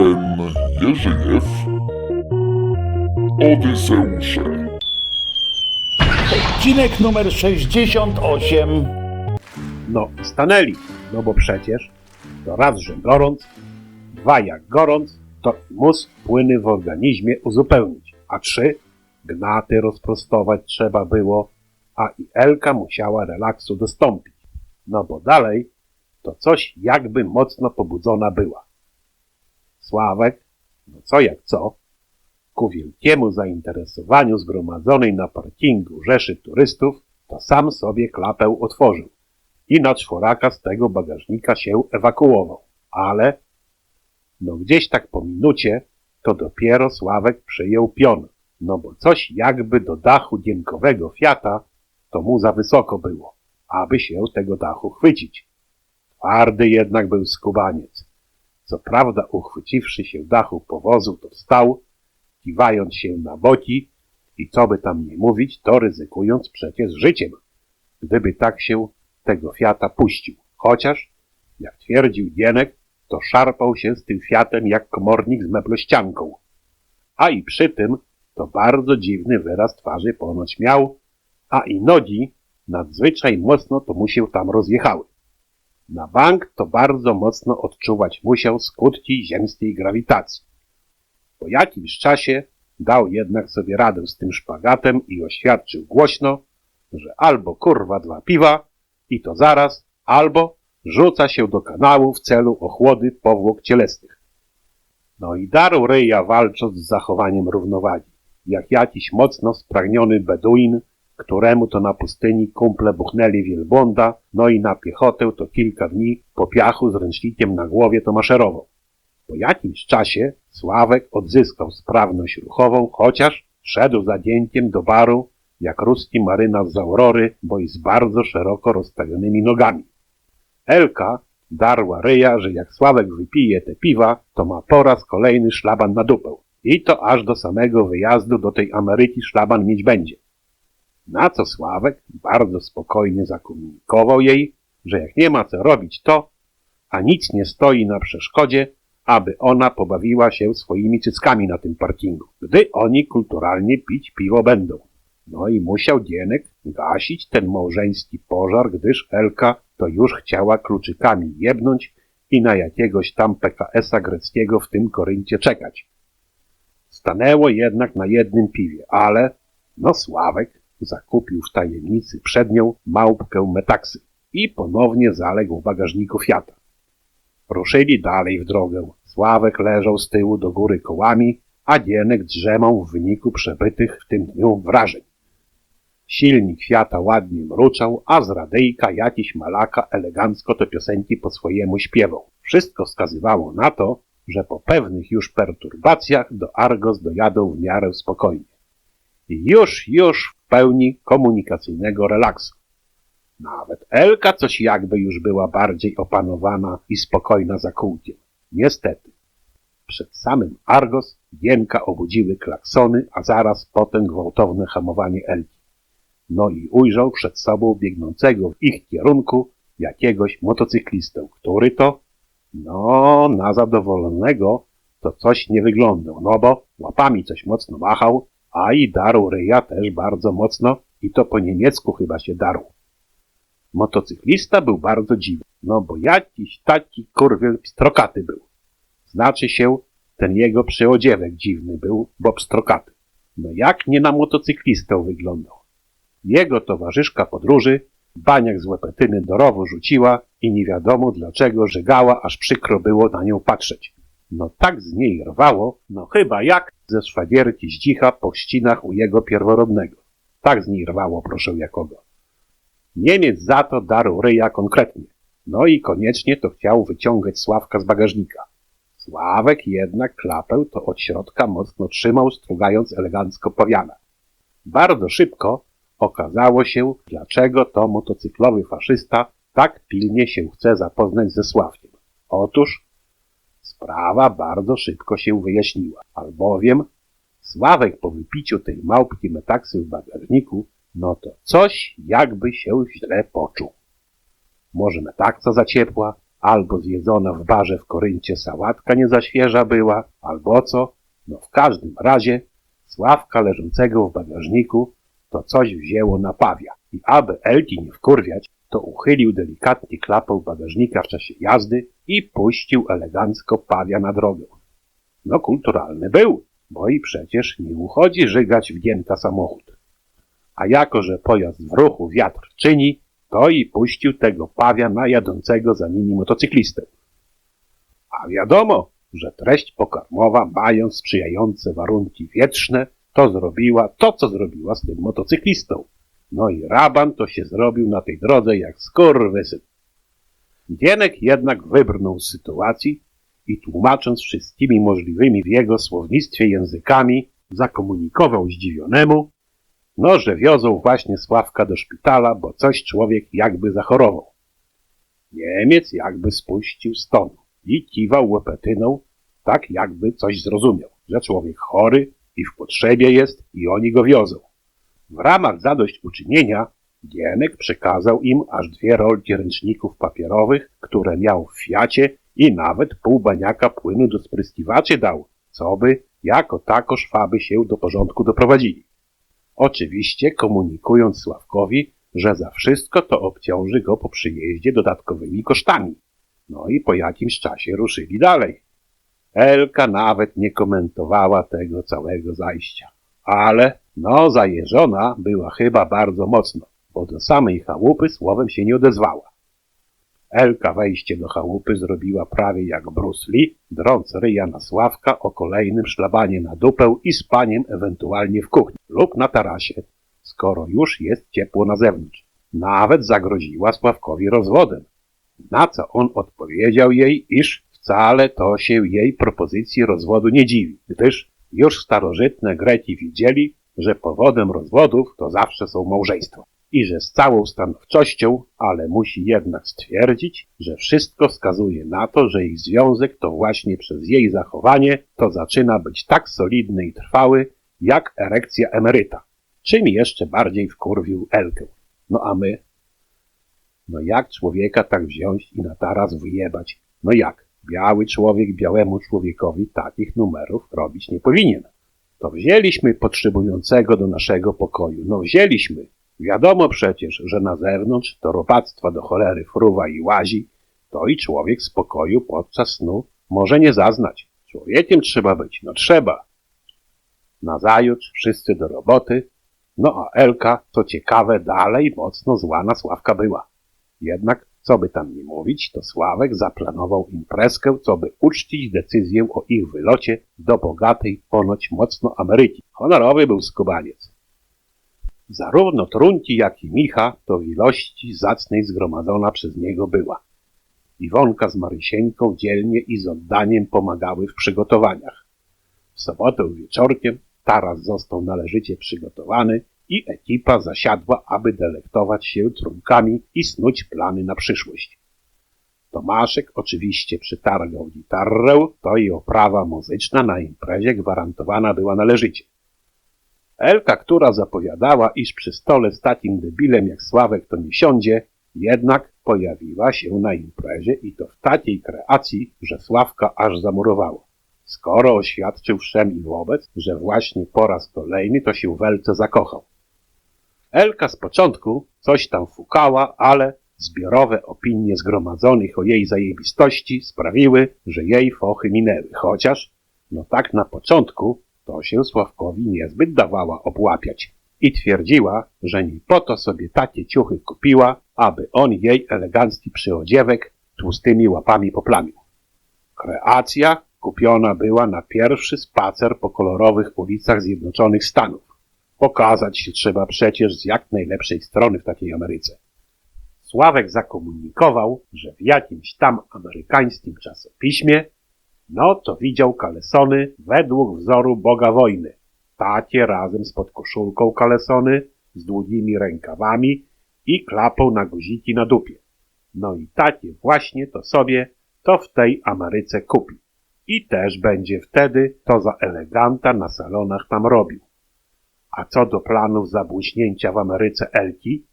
ten Jerzyjew? Odyseusze. Odcinek numer 68. No, stanęli, no bo przecież to raz, że gorąc, dwa jak gorąc, to i mus płyny w organizmie uzupełnić, a trzy, gnaty rozprostować trzeba było, a i Elka musiała relaksu dostąpić, no bo dalej to coś jakby mocno pobudzona była. Sławek, no co jak co, ku wielkiemu zainteresowaniu zgromadzonej na parkingu rzeszy turystów, to sam sobie klapę otworzył i na czworaka z tego bagażnika się ewakuował. Ale, no gdzieś tak po minucie, to dopiero Sławek przyjął pion, no bo coś jakby do dachu dzienkowego Fiata to mu za wysoko było, aby się tego dachu chwycić. Twardy jednak był skubaniec. Co prawda uchwyciwszy się dachu powozu, to wstał, kiwając się na boki i co by tam nie mówić, to ryzykując przecież życiem, gdyby tak się tego Fiata puścił. Chociaż, jak twierdził Gienek, to szarpał się z tym Fiatem jak komornik z meblościanką. A i przy tym to bardzo dziwny wyraz twarzy ponoć miał, a i nogi nadzwyczaj mocno to mu się tam rozjechały. Na bank to bardzo mocno odczuwać musiał skutki ziemskiej grawitacji. Po jakimś czasie dał jednak sobie radę z tym szpagatem i oświadczył głośno, że albo kurwa dwa piwa i to zaraz, albo rzuca się do kanału w celu ochłody powłok cielesnych. No i darł ryja walcząc z zachowaniem równowagi, jak jakiś mocno spragniony beduin, któremu to na pustyni kumple buchnęli wielbłąda, no i na piechotę to kilka dni po piachu z ręcznikiem na głowie to maszerował. Po jakimś czasie Sławek odzyskał sprawność ruchową, chociaż szedł zadjęciem do baru jak ruski marynarz z Aurory, bo i z bardzo szeroko rozstawionymi nogami. Elka darła ryja, że jak Sławek wypije te piwa, to ma po raz kolejny szlaban na dupę. I to aż do samego wyjazdu do tej Ameryki szlaban mieć będzie. Na co Sławek bardzo spokojnie zakomunikował jej, że jak nie ma co robić to, a nic nie stoi na przeszkodzie, aby ona pobawiła się swoimi cyckami na tym parkingu, gdy oni kulturalnie pić piwo będą. No i musiał Gienek gasić ten małżeński pożar, gdyż Elka to już chciała kluczykami jebnąć i na jakiegoś tam PKS-a greckiego w tym Koryncie czekać. Stanęło jednak na jednym piwie, ale no Sławek zakupił w tajemnicy przed nią małpkę metaksy i ponownie zaległ w bagażniku Fiata. Ruszyli dalej w drogę. Sławek leżał z tyłu do góry kołami, a Gienek drzemał w wyniku przebytych w tym dniu wrażeń. Silnik Fiata ładnie mruczał, a z radyjka jakiś malaka elegancko te piosenki po swojemu śpiewał. Wszystko wskazywało na to, że po pewnych już perturbacjach do Argos dojadą w miarę spokojnie. Już, już w pełni komunikacyjnego relaksu. Nawet Elka coś jakby już była bardziej opanowana i spokojna za kółkiem. Niestety. Przed samym Argos Gienka obudziły klaksony, a zaraz potem gwałtowne hamowanie Elki. No i ujrzał przed sobą biegnącego w ich kierunku jakiegoś motocyklistę, który to, no, na zadowolonego to coś nie wyglądał, no bo łapami coś mocno machał, a i darł ryja też bardzo mocno i to po niemiecku chyba się darł. Motocyklista był bardzo dziwny, no bo jakiś taki kurwiel pstrokaty był. Znaczy się, ten jego przyodziewek dziwny był, bo pstrokaty. No jak nie na motocyklistę wyglądał. Jego towarzyszka podróży baniak z łepetyny do rowu rzuciła i nie wiadomo dlaczego żygała, aż przykro było na nią patrzeć. No tak z niej rwało, no chyba jak ze szwagierki zdzicha po ścinach u jego pierworodnego. Tak z niej rwało, proszę jakogo. Niemiec za to darł ryja konkretnie. No i koniecznie to chciał wyciągać Sławka z bagażnika. Sławek jednak klapę to od środka mocno trzymał, strugając elegancko powiana. Bardzo szybko okazało się, dlaczego to motocyklowy faszysta tak pilnie się chce zapoznać ze Sławkiem. Otóż sprawa bardzo szybko się wyjaśniła, albowiem Sławek po wypiciu tej małpki metaksy w bagażniku, no to coś jakby się źle poczuł. Może metaksa za ciepła, albo zjedzona w barze w Koryncie sałatka nie za świeża była, albo co. No w każdym razie Sławka leżącego w bagażniku to coś wzięło na pawia i aby Elki nie wkurwiać, to uchylił delikatnie klapę bagażnika w czasie jazdy i puścił elegancko pawia na drogę. No kulturalny był, bo i przecież nie uchodzi żygać w gięta samochód. A jako, że pojazd w ruchu wiatr czyni, to i puścił tego pawia na jadącego za nimi motocyklistę. A wiadomo, że treść pokarmowa, mając sprzyjające warunki wietrzne, to zrobiła to, co zrobiła z tym motocyklistą. No i raban to się zrobił na tej drodze jak skurwysyn. Gienek jednak wybrnął z sytuacji i tłumacząc wszystkimi możliwymi w jego słownictwie językami, zakomunikował zdziwionemu, no, że wiozą właśnie Sławka do szpitala, bo coś człowiek jakby zachorował. Niemiec jakby spuścił ston i kiwał łepetyną, tak jakby coś zrozumiał, że człowiek chory i w potrzebie jest i oni go wiozą. W ramach zadośćuczynienia Gienek przekazał im aż dwie rolki ręczników papierowych, które miał w Fiacie i nawet pół baniaka płynu do spryskiwaczy dał, co by jako tako szwaby się do porządku doprowadzili. Oczywiście komunikując Sławkowi, że za wszystko to obciąży go po przyjeździe dodatkowymi kosztami. No i po jakimś czasie ruszyli dalej. Elka nawet nie komentowała tego całego zajścia. Ale, no, zajeżona była chyba bardzo mocno, bo do samej chałupy słowem się nie odezwała. Elka wejście do chałupy zrobiła prawie jak Bruce Lee, drąc ryja na Sławka o kolejnym szlabanie na dupę i spaniem ewentualnie w kuchni lub na tarasie, skoro już jest ciepło na zewnątrz. Nawet zagroziła Sławkowi rozwodem, na co on odpowiedział jej, iż wcale to się jej propozycji rozwodu nie dziwi, gdyż już starożytne Greki widzieli, że powodem rozwodów to zawsze są małżeństwa i że z całą stanowczością, ale musi jednak stwierdzić, że wszystko wskazuje na to, że ich związek to właśnie przez jej zachowanie to zaczyna być tak solidny i trwały, jak erekcja emeryta. Czym jeszcze bardziej wkurwił Elkę. No a my? No jak człowieka tak wziąć i na taras wyjebać? No jak? Biały człowiek białemu człowiekowi takich numerów robić nie powinien. To wzięliśmy potrzebującego do naszego pokoju. No wzięliśmy. Wiadomo przecież, że na zewnątrz to robactwa do cholery fruwa i łazi, to i człowiek spokoju podczas snu może nie zaznać. Człowiekiem trzeba być, no trzeba. Nazajutrz wszyscy do roboty, no a Elka, co ciekawe, dalej mocno zła na Sławka była. Jednak, co by tam nie mówić, to Sławek zaplanował imprezkę, co by uczcić decyzję o ich wylocie do bogatej, ponoć mocno Ameryki. Honorowy był skubaniec. Zarówno Trunci, jak i Micha to w ilości zacnej zgromadzona przez niego była. Iwonka z Marysieńką dzielnie i z oddaniem pomagały w przygotowaniach. W sobotę wieczorkiem taras został należycie przygotowany i ekipa zasiadła, aby delektować się trunkami i snuć plany na przyszłość. Tomaszek oczywiście przytargał gitarrę, to i oprawa muzyczna na imprezie gwarantowana była należycie. Elka, która zapowiadała, iż przy stole z takim debilem jak Sławek to nie siądzie, jednak pojawiła się na imprezie i to w takiej kreacji, że Sławka aż zamurowało. Skoro oświadczył wszem i wobec, że właśnie po raz kolejny to się w Elce zakochał. Elka z początku coś tam fukała, ale zbiorowe opinie zgromadzonych o jej zajebistości sprawiły, że jej fochy minęły, chociaż, no tak na początku, to się Sławkowi niezbyt dawała obłapiać i twierdziła, że nie po to sobie takie ciuchy kupiła, aby on jej elegancki przyodziewek tłustymi łapami poplamił. Kreacja kupiona była na pierwszy spacer po kolorowych ulicach Zjednoczonych Stanów. Pokazać się trzeba przecież z jak najlepszej strony w takiej Ameryce. Sławek zakomunikował, że w jakimś tam amerykańskim czasopiśmie no to widział kalesony według wzoru Boga wojny. Takie razem z podkoszulką kalesony, z długimi rękawami i klapą na guziki na dupie. No i takie właśnie to sobie to w tej Ameryce kupi. I też będzie wtedy to za eleganta na salonach tam robił. A co do planów zabłyśnięcia w Ameryce Elki,